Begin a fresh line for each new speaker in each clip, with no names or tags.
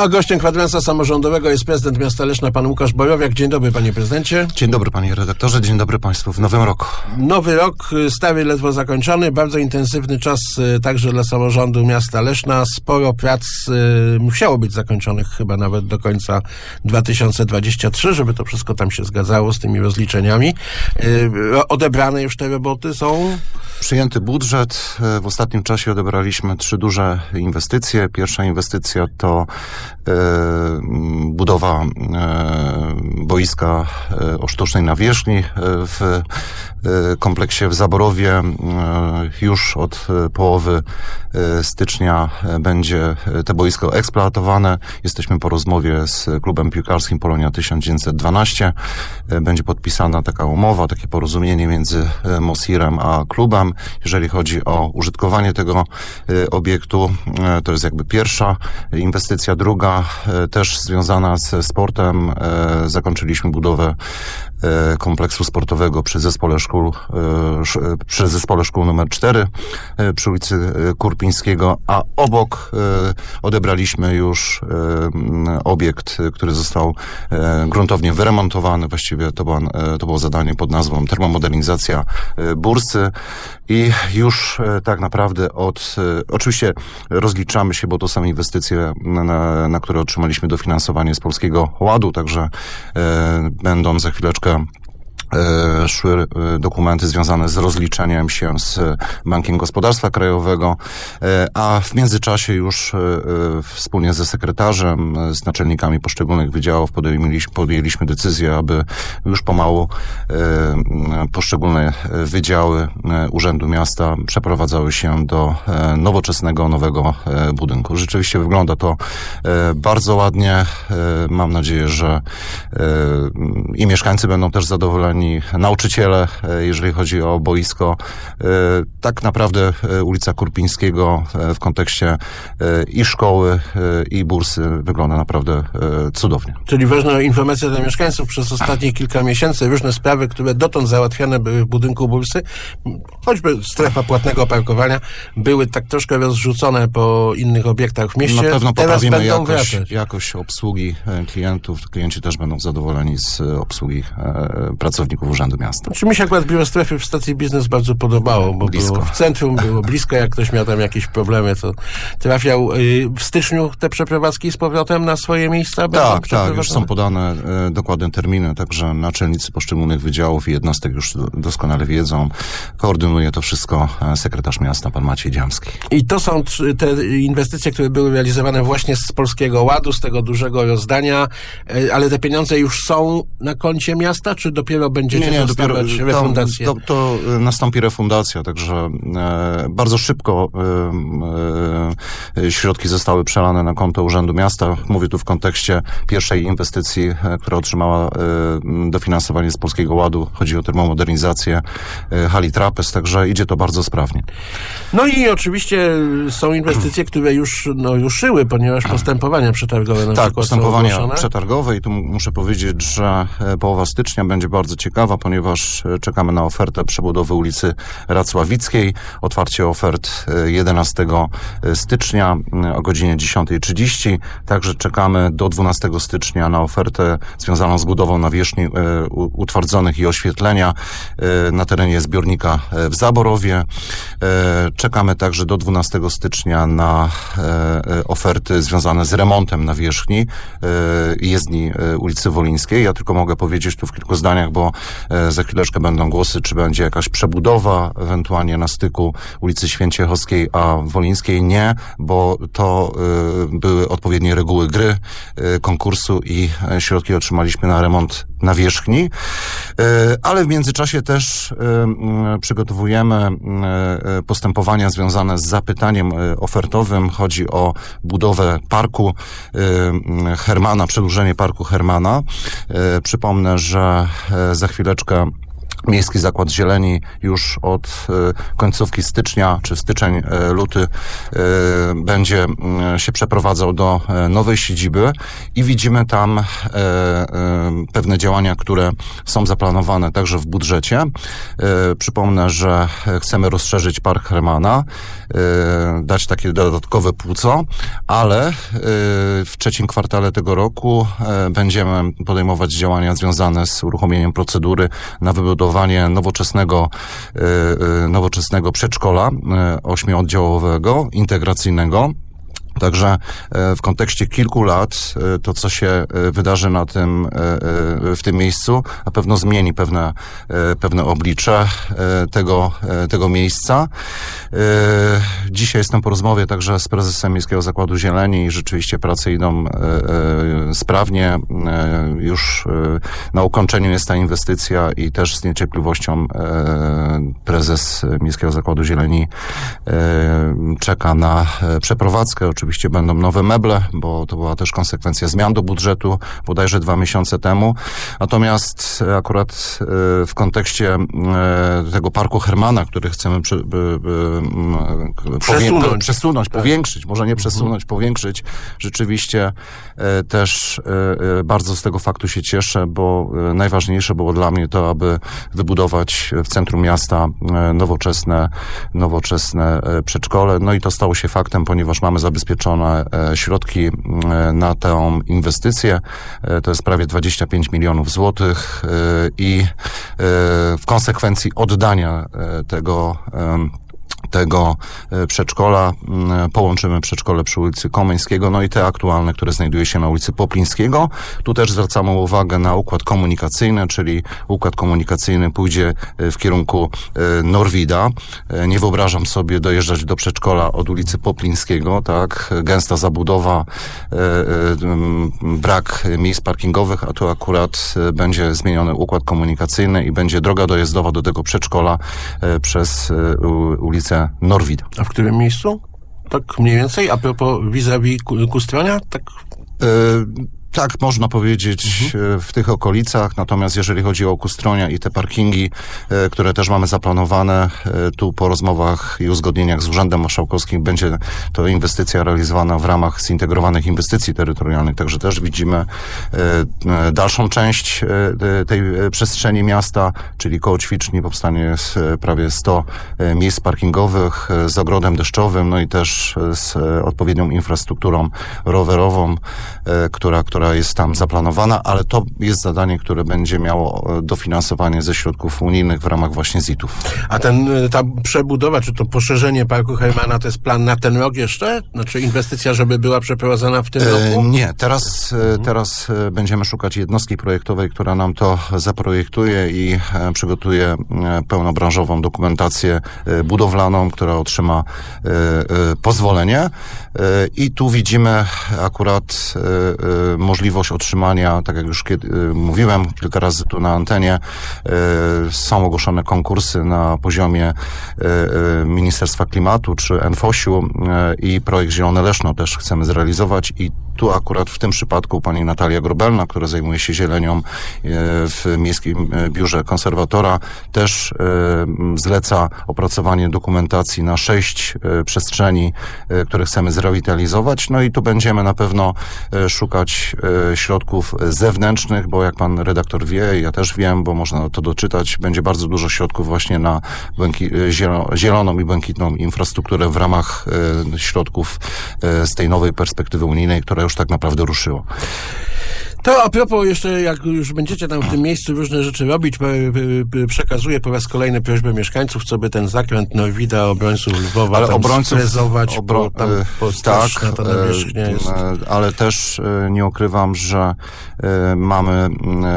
A gościem kwadransa samorządowego jest prezydent miasta Leszna, pan Łukasz Bojowiak. Dzień dobry, panie prezydencie.
Dzień dobry panie redaktorze, dzień dobry państwu w nowym roku.
Nowy rok, y, stary ledwo zakończony, bardzo intensywny czas y, także dla samorządu miasta Leszna. Sporo prac y, musiało być zakończonych chyba nawet do końca 2023, żeby to wszystko tam się zgadzało z tymi rozliczeniami. Odebrane już te roboty są?
Przyjęty budżet. W ostatnim czasie odebraliśmy trzy duże inwestycje. Pierwsza inwestycja to budowa e, boiska e, o sztucznej nawierzchni e, w e, kompleksie w Zaborowie. E, Już od e, połowy e, stycznia e, będzie e, to boisko eksploatowane. Jesteśmy po rozmowie z klubem piłkarskim Polonia 1912. E, Będzie podpisana taka umowa, takie porozumienie między e, Mosirem a klubem, jeżeli chodzi o użytkowanie tego e, obiektu. E, To jest jakby pierwsza inwestycja. Druga, e, też związana ze sportem, e, zakończyliśmy budowę kompleksu sportowego przy zespole szkół, e, e, przy zespole szkół numer 4 e, przy ulicy e, Kurpińskiego, a obok e, odebraliśmy już e, obiekt, e, który został e, gruntownie wyremontowany. Właściwie to, była, e, to było zadanie pod nazwą termomodernizacja e, bursy i już e, tak naprawdę od, e, oczywiście rozliczamy się, bo to są inwestycje, na, na, które otrzymaliśmy dofinansowanie z Polskiego Ładu, także e, będą za chwileczkę e, szły e, dokumenty związane z rozliczeniem się z Bankiem Gospodarstwa Krajowego, e, a w międzyczasie już e, e, wspólnie ze sekretarzem, e, z naczelnikami poszczególnych wydziałów podjęliśmy, podjęliśmy decyzję, aby już pomału e, poszczególne e, wydziały e, Urzędu Miasta przeprowadzały się do e, nowoczesnego, nowego e, budynku. Rzeczywiście wygląda to e, bardzo ładnie. E, Mam nadzieję, że e, i mieszkańcy będą też zadowoleni, nauczyciele, e, jeżeli chodzi o boisko. E, Tak naprawdę e, ulica Kurpińskiego w kontekście i szkoły, i bursy wygląda naprawdę cudownie.
Czyli ważna informacja dla mieszkańców przez ostatnie kilka miesięcy. Różne sprawy, które dotąd załatwiane były w budynku bursy, choćby strefa płatnego parkowania, były tak troszkę rozrzucone po innych obiektach w mieście.
Na pewno
Teraz
poprawimy jakość,
wracać.
jakość obsługi klientów. Klienci też będą zadowoleni z obsługi e, pracowników Urzędu Miasta.
Czy mi się akurat biuro strefy w stacji biznes bardzo podobało, bo
Blisko.
było w centrum, było blisko, jak ktoś miał tam jakieś problemy, to trafiał y, w styczniu te przeprowadzki z powrotem na swoje miejsca?
Tak, tak, już są podane e, dokładne terminy, także naczelnicy poszczególnych wydziałów i jednostek już do- doskonale wiedzą. Koordynuje to wszystko e, sekretarz miasta, pan Maciej Dziamski.
I to są te inwestycje, które były realizowane właśnie z Polskiego Ładu, z tego dużego rozdania, e, ale te pieniądze już są na koncie miasta, czy dopiero będziecie dostawać refundację?
To, to e, nastąpi refundacja, także e, bardzo szybko e, środki zostały przelane na konto Urzędu Miasta. Mówię tu w kontekście pierwszej inwestycji, e, która otrzymała e, dofinansowanie z Polskiego Ładu. Chodzi o termomodernizację e, hali Trapez, także idzie to bardzo sprawnie.
No i oczywiście są inwestycje, które już no, ruszyły, ponieważ postępowania przetargowe na
Tak,
przykład
postępowania przetargowe i tu muszę powiedzieć, że połowa stycznia będzie bardzo ciekawa, ponieważ e, czekamy na ofertę przebudowy ulicy Racławickiej. Otwarcie ofert e, 11 stycznia m, o godzinie 10.30. Także czekamy do 12 stycznia na ofertę związaną z budową nawierzchni e, utwardzonych i oświetlenia e, na terenie zbiornika e, w Zaborowie. E, Czekamy także do 12 stycznia na e, e, oferty związane z remontem nawierzchni e, jezdni e, ulicy Wolińskiej. Ja tylko mogę powiedzieć tu w kilku zdaniach, bo e, za chwileczkę będą głosy, czy będzie jakaś przebudowa, ewentualnie na styku ulicy Święciechowskiej a Wolińskiej. Nie, bo to e, były odpowiednie reguły gry e, konkursu i środki otrzymaliśmy na remont nawierzchni. Ale w międzyczasie też przygotowujemy postępowania związane z zapytaniem ofertowym. Chodzi o budowę parku Hermana, przedłużenie parku Hermana. Przypomnę, że e, za chwileczkę Miejski Zakład Zieleni już od e, końcówki stycznia, czy styczeń, e, luty, e, będzie mm, się przeprowadzał do nowej siedziby i widzimy tam pewne działania, które są zaplanowane także w budżecie. Przypomnę, że chcemy rozszerzyć Park Hermana, dać takie dodatkowe płuco, ale w trzecim kwartale tego roku będziemy podejmować działania związane z uruchomieniem procedury na wybudowanie nowoczesnego, e, e, nowoczesnego przedszkola e, ośmioddziałowego, integracyjnego. Także e, w kontekście kilku lat e, to, co się e, wydarzy na tym, w tym miejscu, na pewno zmieni pewne, pewne oblicze tego, tego miejsca. Dzisiaj jestem po rozmowie także z prezesem Miejskiego Zakładu Zieleni i rzeczywiście prace idą sprawnie. Już na ukończeniu jest ta inwestycja i też z niecierpliwością prezes Miejskiego Zakładu Zieleni czeka na przeprowadzkę. Oczywiście będą nowe meble, bo to była też konsekwencja zmian do budżetu bodajże dwa miesiące temu. Natomiast e, akurat e, w kontekście e, tego parku Hermana, który chcemy przy, by, by, m, powie-
Przesunąć.
przesunąć powiększyć, może nie przesunąć, powiększyć, rzeczywiście e, też e, e, bardzo z tego faktu się cieszę, bo e, najważniejsze było dla mnie to, aby wybudować w centrum miasta e, nowoczesne, nowoczesne e, przedszkole. No i to stało się faktem, ponieważ mamy zabezpieczone e, środki e, na tę inwestycję. E, To jest prawie 25 milionów złotych i w konsekwencji oddania tego tego e, przedszkola. mm, Połączymy przedszkole przy ulicy Komeńskiego, no i te aktualne, które znajduje się na ulicy Poplińskiego. Tu też zwracamy uwagę na układ komunikacyjny, czyli układ komunikacyjny pójdzie e, w kierunku e, Norwida. Nie wyobrażam sobie dojeżdżać do przedszkola od ulicy Poplińskiego, tak? Gęsta zabudowa, brak miejsc parkingowych, a tu akurat będzie zmieniony układ komunikacyjny i będzie droga dojazdowa do tego przedszkola przez e, ulicę Norwida.
A w którym miejscu? Tak mniej więcej, a propos vis-a-vis Ku- Kustronia, tak
E, Tak, można powiedzieć e, w tych okolicach, natomiast jeżeli chodzi o Kustronia i te parkingi, e, które też mamy zaplanowane, e, tu po rozmowach i uzgodnieniach z Urzędem Marszałkowskim będzie to inwestycja realizowana w ramach zintegrowanych inwestycji terytorialnych, także też widzimy dalszą część te- tej przestrzeni miasta, czyli koło ćwiczni powstanie prawie 100 e, miejsc parkingowych z ogrodem deszczowym, no i też z odpowiednią infrastrukturą rowerową, e, która, która jest tam zaplanowana, ale to jest zadanie, które będzie miało e, dofinansowanie ze środków unijnych w ramach właśnie ZIT-ów.
A ten, y, ta przebudowa, czy to poszerzenie Parku Hermana, to jest plan na ten rok jeszcze? Znaczy inwestycja, żeby była przeprowadzona w tym
E,
roku?
Nie, teraz, e, teraz e, będziemy szukać jednostki projektowej, która nam to zaprojektuje i e, przygotuje e, pełnobranżową dokumentację e, budowlaną, która otrzyma e, e, pozwolenie. I tu widzimy akurat e, e, możliwość otrzymania, tak jak już kiedy, e, mówiłem kilka razy tu na antenie, są ogłoszone konkursy na poziomie Ministerstwa Klimatu czy NFOŚ-u i projekt Zielone Leszno też chcemy zrealizować i tu akurat w tym przypadku pani Natalia Grobelna, która zajmuje się zielenią e, w Miejskim e, Biurze Konserwatora, też e, zleca opracowanie dokumentacji na sześć przestrzeni, które chcemy zrewitalizować. No i tu będziemy na pewno szukać środków zewnętrznych, bo jak pan redaktor wie, ja też wiem, bo można to doczytać, będzie bardzo dużo środków właśnie na zieloną i błękitną infrastrukturę w ramach środków z tej nowej perspektywy unijnej, która już tak naprawdę ruszyła.
To a propos jeszcze, jak już będziecie tam w tym miejscu różne rzeczy robić, p- p- przekazuję po raz kolejny prośbę mieszkańców, co by ten zakręt Norwida, obrońców Lwowa
Ale obrońców,
sfrezować,
obro-
bo tam
e, tak, e, e, ale też e, nie ukrywam, że e, mamy,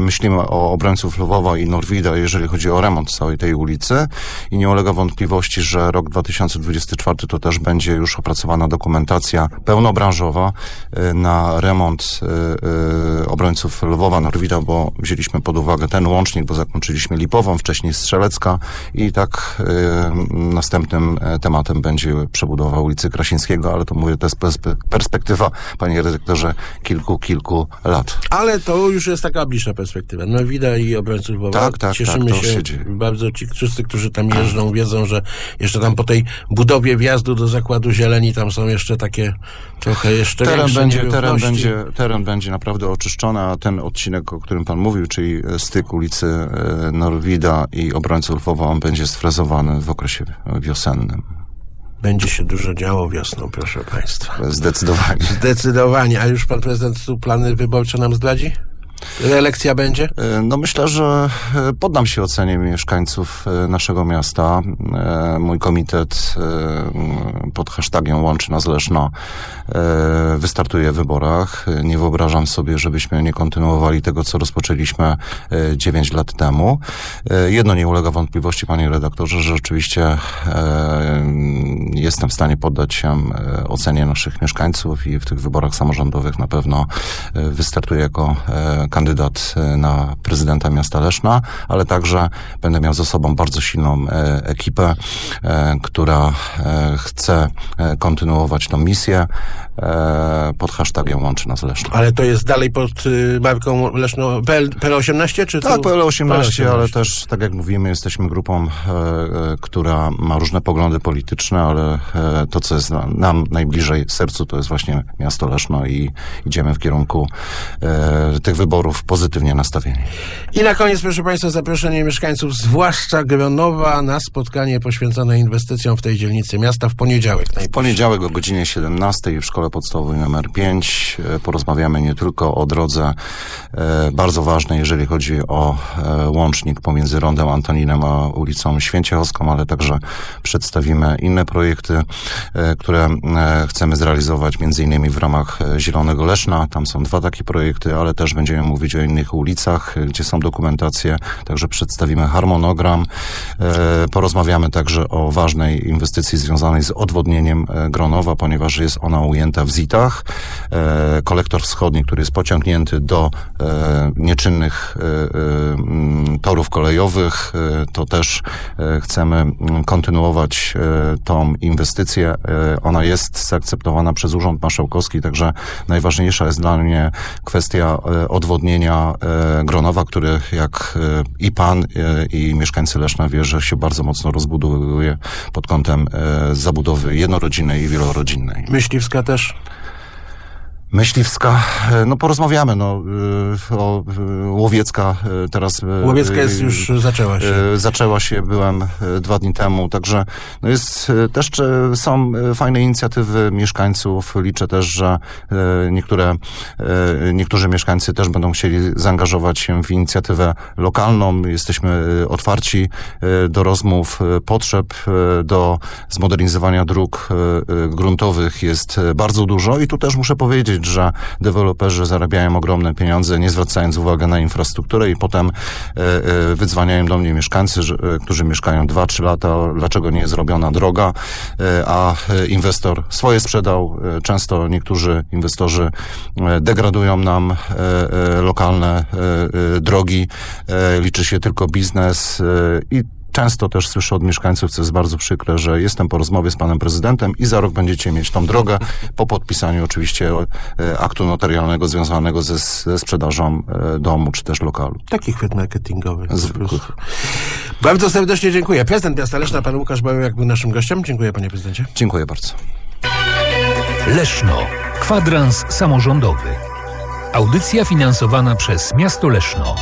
myślimy o obrońców Lwowa i Norwida, jeżeli chodzi o remont całej tej ulicy. I nie ulega wątpliwości, że rok 2024 to też będzie już opracowana dokumentacja pełnobranżowa e, na remont e, e, e, obrońców Lwowa, Norwida, bo wzięliśmy pod uwagę ten łącznik, bo zakończyliśmy Lipową, wcześniej Strzelecka i tak e, następnym e, tematem będzie przebudowa ulicy Krasińskiego, ale to mówię, to jest perspe- perspektywa, panie redaktorze, kilku, kilku lat.
Ale to już jest taka bliższa perspektywa. No widać i obrońców Lwowa.
Tak, tak,
Cieszymy
tak,
się,
się dzieje.
bardzo. Ci wszyscy, którzy tam jeżdżą, wiedzą, że jeszcze tam po tej budowie wjazdu do Zakładu Zieleni tam są jeszcze takie trochę jeszcze
Teren będzie, teren, będzie, teren będzie naprawdę oczyszczony, a ten odcinek, o którym pan mówił, czyli styk ulicy e, Norwida i obrońców Lwowa, on będzie sfrezowany w okresie wiosennym.
Będzie się dużo działo wiosną, proszę państwa.
Zdecydowanie.
Zdecydowanie. A już pan prezydent tu plany wyborcze nam zdradzi? Reelekcja będzie?
E, No myślę, że e, poddam się ocenie mieszkańców e, naszego miasta. Mój komitet pod hashtagiem Łączy nas Leszno wystartuje w wyborach. Nie wyobrażam sobie, żebyśmy nie kontynuowali tego, co rozpoczęliśmy e, 9 lat temu. Jedno nie ulega wątpliwości, panie redaktorze, że rzeczywiście jestem w stanie poddać się ocenie naszych mieszkańców i w tych wyborach samorządowych na pewno wystartuję jako kandydat e, na prezydenta miasta Leszna, ale także będę miał za sobą bardzo silną e, ekipę, e, która chce kontynuować tą misję pod hashtagiem Łączy nas Leszno.
Ale to jest dalej pod y, marką Leszno PL, PL18? Czy
Tak,
to...
PL18, ale też, tak jak mówimy, jesteśmy grupą, która ma różne poglądy polityczne, ale to, co jest na, nam najbliżej sercu, to jest właśnie miasto Leszno i idziemy w kierunku tych wyborów pozytywnie nastawieni.
I na koniec, proszę Państwa, zaproszenie mieszkańców, zwłaszcza Gronowa, na spotkanie poświęcone inwestycjom w tej dzielnicy miasta w poniedziałek.
W poniedziałek o godzinie 17 w szkole podstawowej nr 5 e, porozmawiamy nie tylko o drodze e, bardzo ważnej, jeżeli chodzi o e, łącznik pomiędzy Rondem Antoninem a ulicą Święciechowską, ale także przedstawimy inne projekty, e, które chcemy zrealizować między innymi w ramach Zielonego Leszna. Tam są dwa takie projekty, ale też będziemy mówić o innych ulicach, gdzie są dokumentacje, także przedstawimy harmonogram. E, Porozmawiamy także o ważnej inwestycji związanej z odwodnieniem e, Gronowa, ponieważ jest ona ujęta w ZIT-ach. E, Kolektor wschodni, który jest pociągnięty do nieczynnych torów kolejowych, to też chcemy kontynuować tą inwestycję. Ona jest zaakceptowana przez Urząd Marszałkowski, także najważniejsza jest dla mnie kwestia odwodnienia e, Gronowa, który jak e, i pan e, i mieszkańcy Leszna wie, że się bardzo mocno rozbudowuje pod kątem zabudowy jednorodzinnej i wielorodzinnej.
Myśliwska też.
Myśliwska, e, no porozmawiamy, no y, o y, Łowiecka teraz...
Łowiecka jest już, zaczęła się.
E, Zaczęła się, byłem e, dwa dni temu, także no jest e, też e, są e, fajne inicjatywy mieszkańców. Liczę też, że e, niektóre, e, niektórzy mieszkańcy też będą chcieli zaangażować się w inicjatywę lokalną. Jesteśmy e, otwarci e, do rozmów, e, potrzeb e, do zmodernizowania dróg e, e, gruntowych jest e, bardzo dużo i tu też muszę powiedzieć, że deweloperzy zarabiają ogromne pieniądze, nie zwracając uwagi na infrastrukturę i potem e, e, wydzwaniają do mnie mieszkańcy, e, którzy mieszkają 2-3 lata, dlaczego nie jest zrobiona droga, a inwestor swoje sprzedał. Często niektórzy inwestorzy degradują nam lokalne drogi, liczy się tylko biznes i Często też słyszę od mieszkańców, co jest bardzo przykre, że jestem po rozmowie z panem prezydentem i za rok będziecie mieć tą drogę po podpisaniu oczywiście e, aktu notarialnego związanego ze, ze sprzedażą e, domu czy też lokalu.
Taki chwyt marketingowy. po
Zwykły.
prostu. Bardzo serdecznie dziękuję. Prezydent miasta Leszna, pan Łukasz Bałyjak był naszym gościem. Dziękuję panie prezydencie.
Dziękuję bardzo.
Leszno. Kwadrans samorządowy. Audycja finansowana przez miasto Leszno.